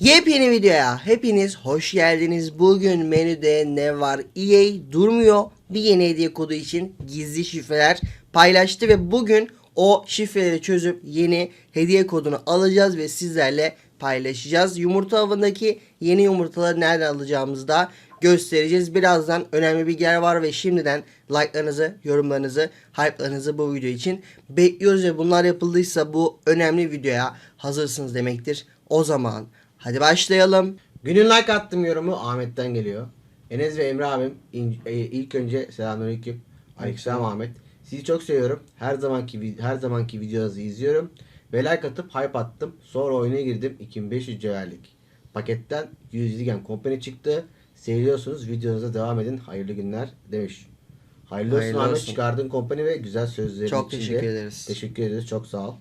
Yepyeni videoya hepiniz hoş geldiniz. Bugün menüde ne var? EA durmuyor. Bir yeni hediye kodu için gizli şifreler paylaştı ve bugün o şifreleri çözüp yeni hediye kodunu alacağız ve sizlerle paylaşacağız. Yumurta avındaki yeni yumurtaları nereden alacağımızı da göstereceğiz. Birazdan önemli bilgiler var ve şimdiden like'larınızı, yorumlarınızı, hype'larınızı bu video için bekliyoruz ve bunlar yapıldıysa bu önemli videoya hazırsınız demektir. O zaman hadi başlayalım. Günün like attım yorumu Ahmet'ten geliyor. Enes ve Emre abim in- e, ilk önce selamünaleyküm. Aleykümselam Ahmet. Sizi çok seviyorum. Her zamanki her zamanki videolarınızı izliyorum ve like atıp hype attım. Sonra oyuna girdim 2500 cevherlik. Paketten 100 gem company çıktı. Seviyorsunuz. Videonuza devam edin. Hayırlı günler demiş. Hayırlı olsun Hayırlı Ahmet olsun. çıkardığın company ve güzel sözlerin Çok için de teşekkür ederiz. Teşekkür ederiz. Çok sağ ol.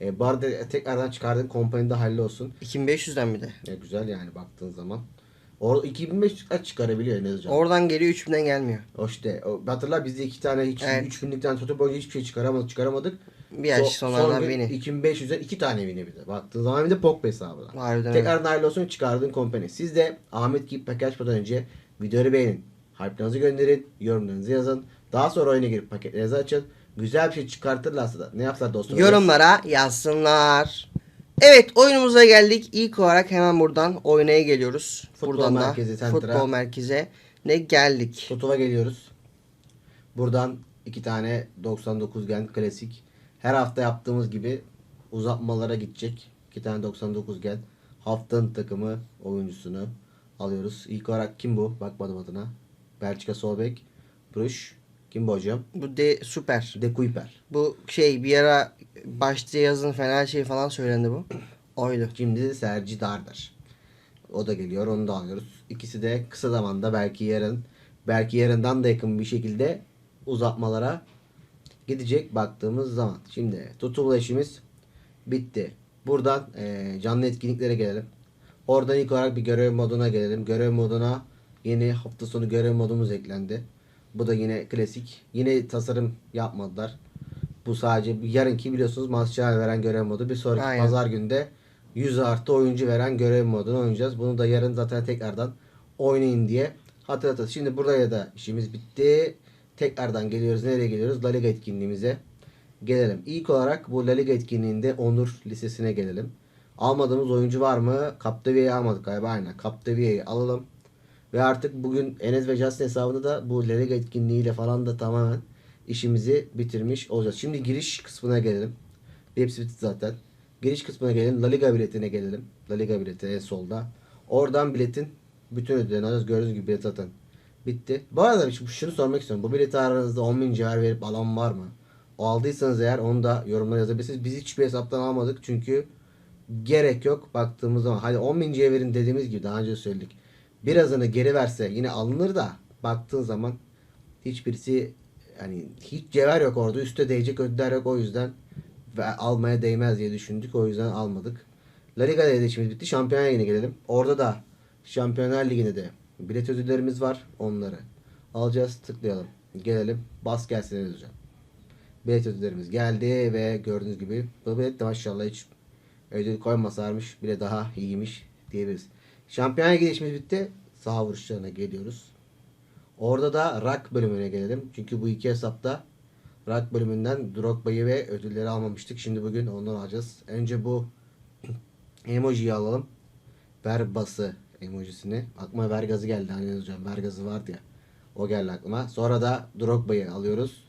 E, bu arada tekrardan çıkardığın company'de hayırlı olsun. 2500'den bir de. Ya güzel yani baktığın zaman. Orada 2500 kaç çıkarabiliyor Enes Hocam. Oradan geliyor 3000'den gelmiyor. o işte. O, hatırla bizde iki tane hiç Evet. 3000'likten tutup boyunca hiçbir şey çıkaramadık. çıkaramadık. Bir yaş So- sonradan beni. 2500'e iki tane vini bir de. Baktığın zaman bir de Pogba hesabına. Harbiden. Tekrardan hayırlı olsun çıkardığın company. Siz de Ahmet gibi paket açmadan önce videoyu beğenin. Hype'larınızı gönderin. Yorumlarınızı yazın. Daha sonra oyuna girip paketlerinizi açın. Güzel bir şey çıkartırlarsa da ne yaptılar dostlar? Yorumlara yazsınlar. Evet oyunumuza geldik. İlk olarak hemen buradan oynaya geliyoruz. Futbol buradan merkezi, da center'a. futbol merkeze ne geldik. Tutuva geliyoruz. Buradan iki tane 99 gen klasik. Her hafta yaptığımız gibi uzatmalara gidecek. İki tane 99 gen. Haftanın takımı oyuncusunu alıyoruz. İlk olarak kim bu? Bakmadım adına. Belçika sol bek. Kim bu hocam? Bu de süper. De Kuyper. Bu şey bir ara başta yazın fena şey falan söylendi bu. Oydu. Şimdi Sergi Dardar. O da geliyor. Onu da alıyoruz. İkisi de kısa zamanda belki yarın belki yarından da yakın bir şekilde uzatmalara gidecek baktığımız zaman. Şimdi tutulma işimiz bitti. Buradan eee, canlı etkinliklere gelelim. Oradan ilk olarak bir görev moduna gelelim. Görev moduna yeni hafta sonu görev modumuz eklendi. Bu da yine klasik. Yine tasarım yapmadılar. Bu sadece yarınki biliyorsunuz Master veren görev modu. Bir sonraki Aynen. pazar günde 100 artı oyuncu veren görev modunu oynayacağız. Bunu da yarın zaten tekrardan oynayın diye hatırlatırız. Şimdi buraya da işimiz bitti. Tekrardan geliyoruz. Nereye geliyoruz? La Liga etkinliğimize gelelim. İlk olarak bu La Liga etkinliğinde Onur Lisesi'ne gelelim. Almadığımız oyuncu var mı? Capdevia'yı almadık galiba. Aynen. Capdevia'yı alalım. Ve artık bugün Enes ve Justin hesabında da bu La Liga etkinliğiyle falan da tamamen işimizi bitirmiş olacağız. Şimdi giriş kısmına gelelim. Hepsi bitti zaten. Giriş kısmına gelelim. La Liga biletine gelelim. La Liga bileti en solda. Oradan biletin bütün ödüllerini alacağız. Gördüğünüz gibi bilet zaten bitti. Bu arada şu- şunu sormak istiyorum. Bu bileti aranızda 10 bin cevher verip alan var mı? O aldıysanız eğer onu da yorumlara yazabilirsiniz. Biz hiçbir hesaptan almadık çünkü gerek yok baktığımız zaman. Hadi 10 bin cevherin dediğimiz gibi daha önce söyledik. Birazını geri verse yine alınır da baktığın zaman hiçbirisi yani hiç cevher yok orada. Üste değecek ödüller yok o yüzden ve almaya değmez diye düşündük. O yüzden almadık. La da işimiz bitti. Şampiyonlar Ligi'ne gelelim. Orada da Şampiyonlar Ligi'nde de bilet ödüllerimiz var. Onları alacağız. Tıklayalım. Gelelim. Bas gelsin hocam. Bilet ödüllerimiz geldi ve gördüğünüz gibi bu bilet de maşallah hiç ödül koymasarmış bile daha iyiymiş diyebiliriz. Şampiyonlar Ligi işimiz bitti. Sağ vuruşlarına geliyoruz. Orada da rock bölümüne gelelim. Çünkü bu iki hesapta rock bölümünden Drogba'yı ve ödülleri almamıştık. Şimdi bugün ondan alacağız. Önce bu emojiyi alalım. Ver bası emojisini. Aklıma ver gazı geldi. Hani hocam ver gazı vardı ya. O geldi aklıma. Sonra da Drogba'yı alıyoruz.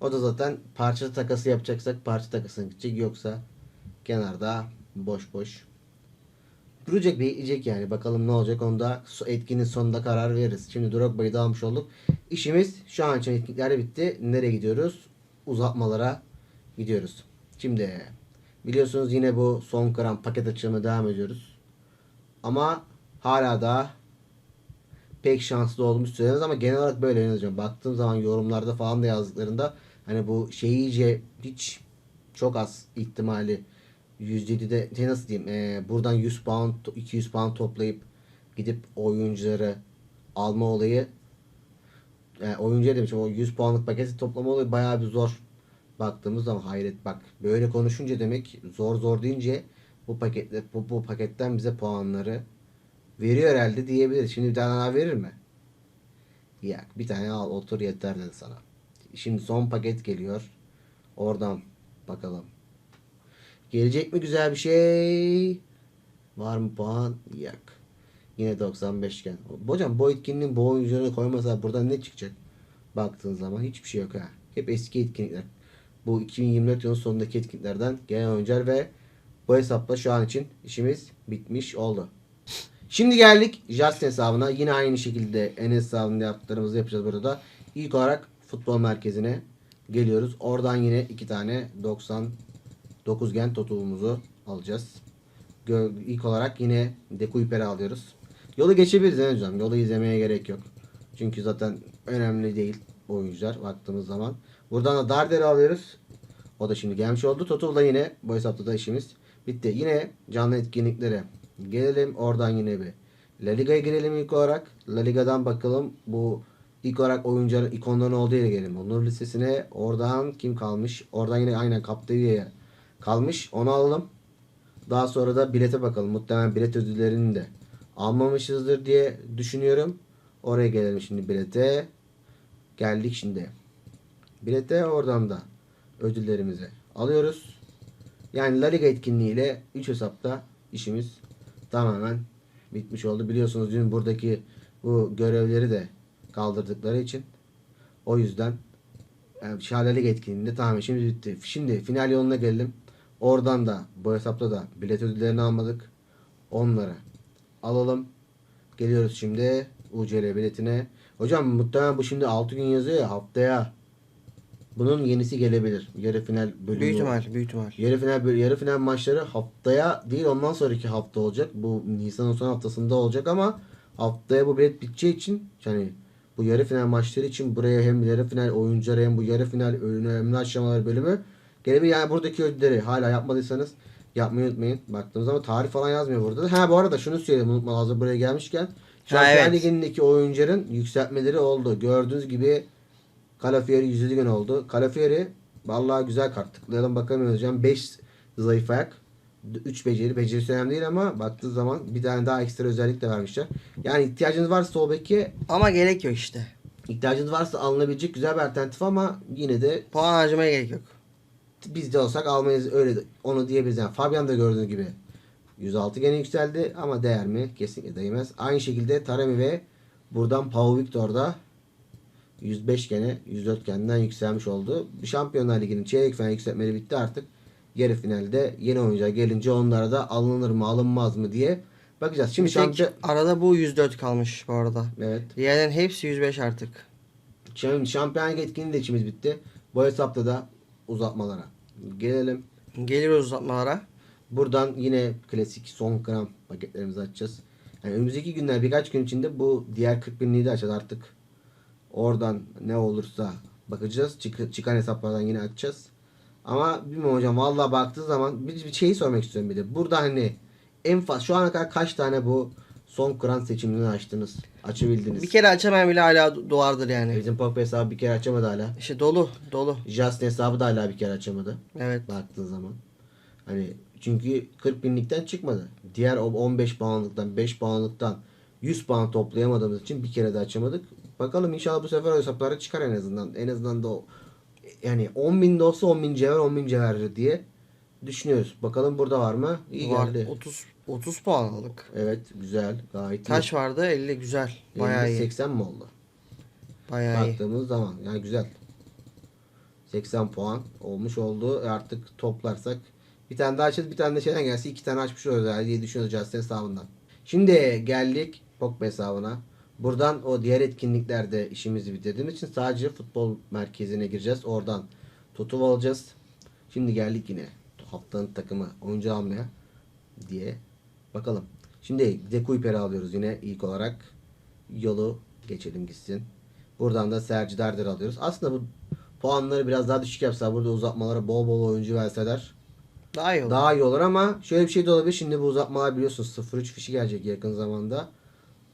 O da zaten parça takası yapacaksak parça takasına gidecek. Yoksa kenarda boş boş Duracak bekleyecek yani. Bakalım ne olacak. Onda etkinin sonunda karar veririz. Şimdi Drogba'yı da almış olduk. İşimiz şu an için etkinlikler bitti. Nereye gidiyoruz? Uzatmalara gidiyoruz. Şimdi biliyorsunuz yine bu son karan paket açılımına devam ediyoruz. Ama hala da pek şanslı olduğumuz söylemez ama genel olarak böyle yazacağım. Baktığım zaman yorumlarda falan da yazdıklarında hani bu şey iyice hiç çok az ihtimali %7'de şey nasıl diyeyim e, buradan 100 pound 200 pound toplayıp gidip oyuncuları alma olayı e, oyuncuya demişim o 100 puanlık paketi toplama olayı bayağı bir zor baktığımız zaman hayret bak böyle konuşunca demek zor zor deyince bu paketle bu, bu paketten bize puanları veriyor herhalde diyebiliriz. Şimdi bir tane daha verir mi? Ya bir tane al otur yeter dedi sana. Şimdi son paket geliyor. Oradan bakalım. Gelecek mi güzel bir şey? Var mı puan? Yok. Yine 95 iken. Hocam bu etkinliğin bu oyuncularını koymasa buradan ne çıkacak? Baktığın zaman hiçbir şey yok ha. Hep eski etkinlikler. Bu 2024 yılının sonundaki etkinliklerden gelen oyuncular ve bu hesapla şu an için işimiz bitmiş oldu. Şimdi geldik Justin hesabına. Yine aynı şekilde en hesabında yaptıklarımızı yapacağız burada. İlk olarak futbol merkezine geliyoruz. Oradan yine iki tane 99 gen totulumuzu alacağız. Gö- İlk olarak yine Deku Hyper'i alıyoruz. Yolu geçebiliriz en hocam. Yolu izlemeye gerek yok. Çünkü zaten önemli değil oyuncular baktığımız zaman. Buradan da Darder'i alıyoruz. O da şimdi gelmiş oldu. Totul'da yine bu hesapta da işimiz bitti. Yine canlı etkinliklere gelelim. Oradan yine bir La Liga'ya girelim ilk olarak. La Liga'dan bakalım bu ilk olarak oyuncuların ikonların olduğu yere gelelim. Onur listesine oradan kim kalmış? Oradan yine aynen Capdevia'ya kalmış. Onu alalım. Daha sonra da bilete bakalım. Muhtemelen bilet ödüllerini de almamışızdır diye düşünüyorum. Oraya gelelim şimdi bilete. Geldik şimdi. Bilete oradan da ödüllerimizi alıyoruz. Yani La Liga etkinliğiyle 3 hesapta işimiz tamamen bitmiş oldu. Biliyorsunuz dün buradaki bu görevleri de kaldırdıkları için o yüzden yani Şahane Lig etkinliğinde tamamen işimiz bitti. Şimdi final yoluna gelelim. Oradan da bu hesapta da bilet ödüllerini almadık. Onları alalım. Geliyoruz şimdi UCL biletine. Hocam muhtemelen bu şimdi 6 gün yazıyor ya haftaya bunun yenisi gelebilir. Yarı final bölümü. Büyük ihtimal, büyük ihtimal. Yarı final yarı final maçları haftaya değil ondan sonraki hafta olacak. Bu Nisan'ın son haftasında olacak ama haftaya bu bilet biteceği için yani bu yarı final maçları için buraya hem yarı final oyuncuları hem bu yarı final önemli aşamaları bölümü gelebilir. Yani buradaki ödülleri hala yapmadıysanız yapmayı unutmayın. Baktığımız zaman tarih falan yazmıyor burada. Ha bu arada şunu söyleyeyim unutma hazır buraya gelmişken. Şampiyonlar evet. Ligi'ndeki oyuncuların yükseltmeleri oldu. Gördüğünüz gibi Kalafieri 100. gün oldu. Kalafieri vallahi güzel kart. Tıklayalım bakalım hocam. 5 zayıf ayak. 3 beceri. Becerisi önemli değil ama baktığı zaman bir tane daha ekstra özellik de vermişler. Yani ihtiyacınız varsa sol beke Ama gerek yok işte. ihtiyacınız varsa alınabilecek güzel bir alternatif ama yine de Puan harcamaya gerek yok. Biz de olsak almayız öyle onu diyebiliriz. Yani Fabian da gördüğünüz gibi 106 gene yükseldi ama değer mi? Kesinlikle değmez. Aynı şekilde Taremi ve buradan Pau Victor da 105 gene 104 kendinden yükselmiş oldu. Şampiyonlar Ligi'nin çeyrek final yükseltmeleri bitti artık. Yarı finalde yeni oyuncular gelince onlara da alınır mı alınmaz mı diye bakacağız. Şimdi şampiyon... arada bu 104 kalmış bu arada. Evet. Diğerlerin hepsi 105 artık. Şimdi şampiyonluk etkinliği de içimiz bitti. Bu hesapta da uzatmalara gelelim. Geliyoruz uzatmalara. Buradan yine klasik son gram paketlerimizi açacağız. Yani önümüzdeki günler birkaç gün içinde bu diğer 40 binliği de açacağız artık. Oradan ne olursa bakacağız. Çık- çıkan hesaplardan yine açacağız. Ama bilmiyorum hocam vallahi baktığı zaman bir, bir şeyi sormak istiyorum bir de. Burada hani en fazla şu ana kadar kaç tane bu son kran seçimini açtınız? Açabildiniz. Bir kere açamayan bile hala do- doğardır yani. Bizim Pogba hesabı bir kere açamadı hala. İşte dolu, dolu. Justin hesabı da hala bir kere açamadı. Evet. baktığın zaman. Hani çünkü 40 binlikten çıkmadı. Diğer o 15 puanlıktan 5 puanlıktan 100 puan toplayamadığımız için bir kere de açamadık. Bakalım inşallah bu sefer o hesaplara çıkar en azından. En azından da o yani 10 bin de olsa 10 bin cevher 10 bin cevher diye düşünüyoruz. Bakalım burada var mı? İyi Var. geldi. 30 30 puan aldık. Evet güzel gayet Kaç vardı? 50 güzel. iyi. Bayağı iyi. 80 mi oldu? Bayağı iyi. Baktığımız zaman yani güzel. 80 puan olmuş oldu. E artık toplarsak bir tane daha açacağız. Bir tane de şeyden gelse iki tane açmış oluruz herhalde diye düşünüyoruz Justin hesabından. Şimdi geldik Pogba hesabına. Buradan o diğer etkinliklerde işimizi bitirdiğimiz için sadece futbol merkezine gireceğiz. Oradan tutu alacağız. Şimdi geldik yine haftanın takımı oyuncu almaya diye bakalım. Şimdi Deku Hyper'i alıyoruz yine ilk olarak. Yolu geçelim gitsin. Buradan da Sergi Darder alıyoruz. Aslında bu puanları biraz daha düşük yapsa burada uzatmalara bol bol oyuncu verseler Daha iyi olur. daha iyi olur ama şöyle bir şey de olabilir. Şimdi bu uzatmalar biliyorsunuz 0-3 fişi gelecek yakın zamanda.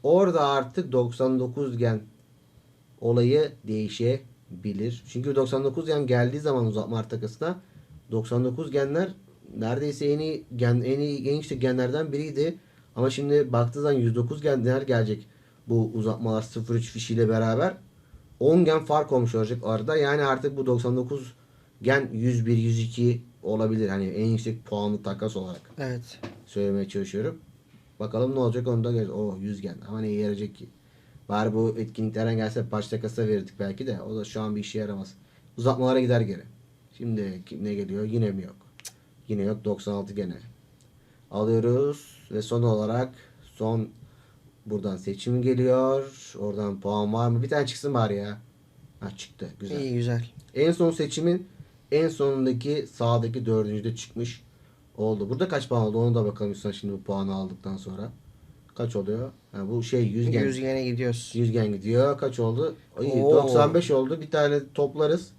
Orada artık 99 gen olayı değişebilir. Çünkü 99 gen geldiği zaman uzatma takısına 99 genler neredeyse en iyi gen, en iyi en yüksek genlerden biriydi. Ama şimdi baktığı zaman 109 genler gelecek bu uzatmalar 0-3 fişiyle beraber. 10 gen fark olmuş olacak arada. Yani artık bu 99 gen 101 102 olabilir. Hani en yüksek puanlı takas olarak Evet. söylemeye çalışıyorum. Bakalım ne olacak onu da göreceğiz. Oh 100 gen. Ama neye yarayacak ki? Bari bu etkinliklerden gelse baş takasa verirdik belki de. O da şu an bir işe yaramaz. Uzatmalara gider geri. Şimdi kim- ne geliyor? Yine mi yok? Yine yok. 96 gene. Alıyoruz. Ve son olarak son buradan seçim geliyor. Oradan puan var mı? Bir tane çıksın bari ya. Ha çıktı. Güzel. İyi güzel. En son seçimin en sonundaki sağdaki dördüncüde çıkmış oldu. Burada kaç puan oldu onu da bakalım üstüne şimdi bu puanı aldıktan sonra. Kaç oluyor? Ha, bu şey 100 gen. 100 gene gidiyoruz. 100 gen gidiyor. Kaç oldu? İyi, Oo. 95 oldu. Bir tane toplarız.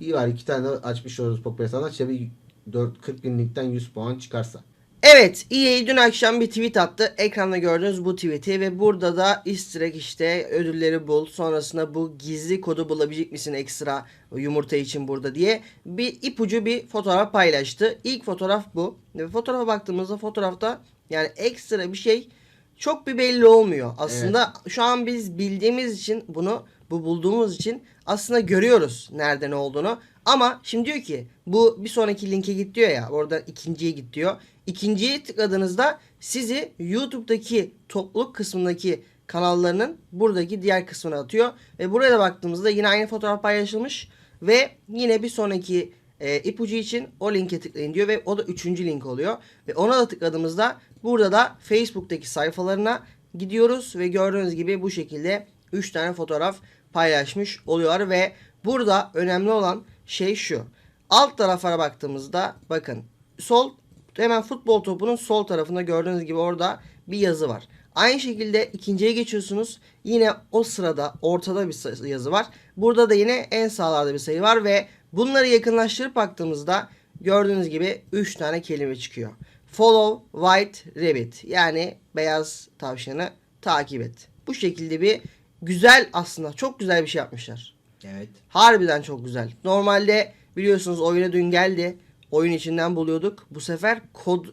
İyi var iki tane açmış oluruz popüler sanat. İşte bir 4, 40 binlikten 100 puan çıkarsa. Evet EA dün akşam bir tweet attı. Ekranda gördüğünüz bu tweet'i ve burada da easter egg işte ödülleri bul. Sonrasında bu gizli kodu bulabilecek misin ekstra yumurta için burada diye bir ipucu bir fotoğraf paylaştı. İlk fotoğraf bu. Ve fotoğrafa baktığımızda fotoğrafta yani ekstra bir şey çok bir belli olmuyor. Aslında şu an biz bildiğimiz için bunu bu bulduğumuz için aslında görüyoruz nerede ne olduğunu. Ama şimdi diyor ki bu bir sonraki linke git diyor ya oradan ikinciye git diyor. İkinciye tıkladığınızda sizi YouTube'daki topluluk kısmındaki kanallarının buradaki diğer kısmına atıyor. Ve buraya da baktığımızda yine aynı fotoğraf paylaşılmış. Ve yine bir sonraki e, ipucu için o linke tıklayın diyor ve o da üçüncü link oluyor. Ve ona da tıkladığımızda burada da Facebook'taki sayfalarına gidiyoruz ve gördüğünüz gibi bu şekilde 3 tane fotoğraf paylaşmış oluyorlar ve burada önemli olan şey şu. Alt taraflara baktığımızda bakın sol hemen futbol topunun sol tarafında gördüğünüz gibi orada bir yazı var. Aynı şekilde ikinciye geçiyorsunuz. Yine o sırada ortada bir yazı var. Burada da yine en sağlarda bir sayı var ve bunları yakınlaştırıp baktığımızda gördüğünüz gibi 3 tane kelime çıkıyor. Follow white rabbit yani beyaz tavşanı takip et. Bu şekilde bir güzel aslında çok güzel bir şey yapmışlar. Evet. Harbiden çok güzel. Normalde biliyorsunuz oyuna dün geldi. Oyun içinden buluyorduk. Bu sefer kod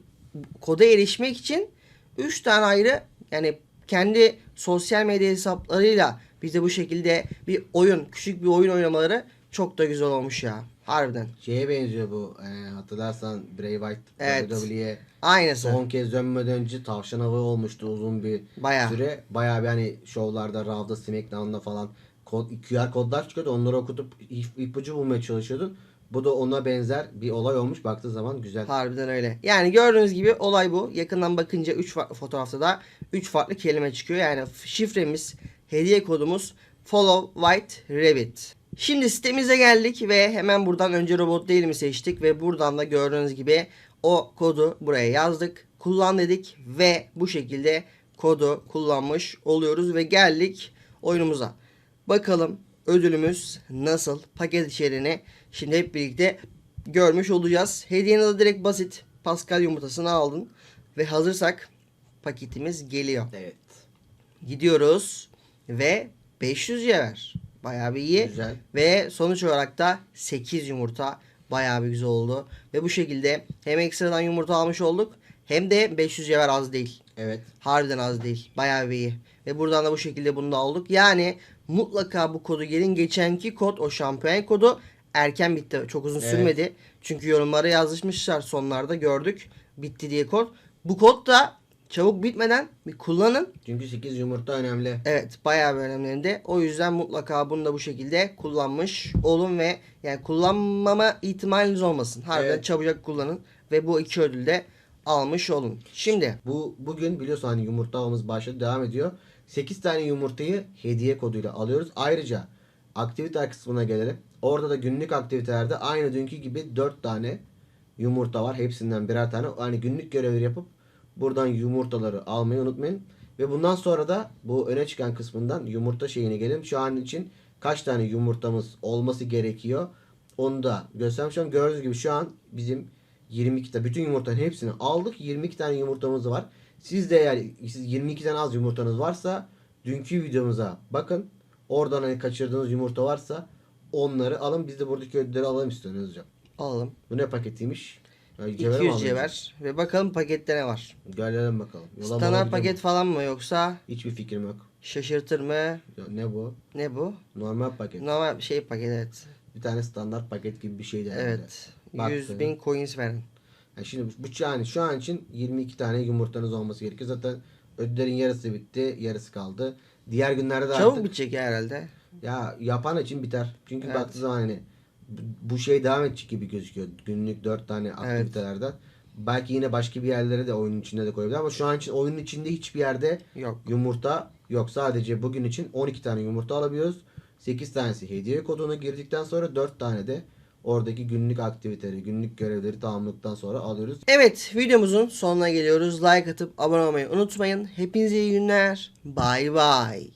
koda erişmek için 3 tane ayrı yani kendi sosyal medya hesaplarıyla bize bu şekilde bir oyun, küçük bir oyun oynamaları çok da güzel olmuş ya. Harbiden. Şeye benziyor bu. E, hatırlarsan Bray Wyatt Evet. WWE'ye Aynısı. son kez dönmeden önce tavşan avı olmuştu uzun bir Bayağı. süre. Bayağı bir hani şovlarda, Raw'da, SmackDown'da falan kod, QR kodlar çıkıyordu. Onları okutup ip- ipucu bulmaya çalışıyordun. Bu da ona benzer bir olay olmuş. Baktığı zaman güzel. Harbiden öyle. Yani gördüğünüz gibi olay bu. Yakından bakınca 3 farklı fotoğrafta da 3 farklı kelime çıkıyor. Yani şifremiz, hediye kodumuz Follow White Rabbit. Şimdi sitemize geldik ve hemen buradan önce robot değil mi seçtik ve buradan da gördüğünüz gibi o kodu buraya yazdık. Kullan dedik ve bu şekilde kodu kullanmış oluyoruz ve geldik oyunumuza. Bakalım ödülümüz nasıl? Paket içeriğini şimdi hep birlikte görmüş olacağız. Hediyenin adı direkt basit. Pascal yumurtasını aldın. Ve hazırsak paketimiz geliyor. Evet. Gidiyoruz ve 500 ver. Bayağı bir iyi. Güzel. Ve sonuç olarak da 8 yumurta bayağı bir güzel oldu. Ve bu şekilde hem ekstradan yumurta almış olduk hem de 500 ver az değil. Evet. Harbiden az değil. Bayağı bir iyi. Ve buradan da bu şekilde bunu da aldık. Yani mutlaka bu kodu gelin. Geçenki kod o şampiyon kodu erken bitti. Çok uzun Evet. sürmedi. Çünkü yorumlara yazmışlar sonlarda gördük. Bitti diye kod. Bu kod da çabuk bitmeden bir kullanın. Çünkü 8 yumurta önemli. Evet bayağı bir önemli. O yüzden mutlaka bunu da bu şekilde kullanmış olun ve yani kullanmama ihtimaliniz olmasın. Harbiden Evet. çabucak kullanın ve bu iki ödül de almış olun. Şimdi Bu bugün biliyorsun hani yumurta avımız başladı devam ediyor. 8 tane yumurtayı hediye koduyla alıyoruz. Ayrıca aktivite kısmına gelelim. Orada da günlük aktivitelerde aynı dünkü gibi 4 tane yumurta var. Hepsinden birer tane. Hani günlük görevleri yapıp buradan yumurtaları almayı unutmayın. Ve bundan sonra da bu öne çıkan kısmından yumurta şeyine gelelim. Şu an için kaç tane yumurtamız olması gerekiyor. Onu da göstereyim. Şu an gördüğünüz gibi şu an bizim 22 tane bütün yumurtanın hepsini aldık. 22 tane yumurtamız var. Siz de eğer siz 22 tane az yumurtanız varsa dünkü videomuza bakın. Oradan hani kaçırdığınız yumurta varsa onları alın. Biz de buradaki ödülleri alalım istiyoruz hocam. alalım. Bu ne paketiymiş? Ya, cevher mi 200 aldın? cevher. Ve bakalım pakette ne var. Gelelim bakalım. Yola Standart paket falan mı yoksa Hiçbir fikrim yok. şaşırtır mı? Ya, ne bu? Ne bu? Normal paket. Normal şey paket evet. Bir tane standart paket gibi bir şeydi herhalde. Evet. Baktım. 100 bin coins verin. Yani şimdi bu yani şu an için 22 tane yumurtanız olması gerekiyor. Zaten ödüllerin yarısı bitti, yarısı kaldı. Diğer günlerde de Çabuk artık bitecek herhalde. ya yapan için biter. Çünkü Evet. baktığı zaman hani bu- şey devam edecek gibi gözüküyor. Günlük 4 tane aktivitelerden. Belki yine başka bir yerlere de oyunun içinde de koyabilir ama şu an için oyunun içinde hiçbir yerde Yok. yumurta yok. Sadece bugün için 12 tane yumurta alabiliyoruz. 8 tanesi hediye koduna girdikten sonra 4 tane de oradaki günlük aktiviteleri, günlük görevleri tamamladıktan sonra alıyoruz. Evet videomuzun sonuna geliyoruz. Like atıp abone olmayı unutmayın. Hepinize iyi günler. Bay bay.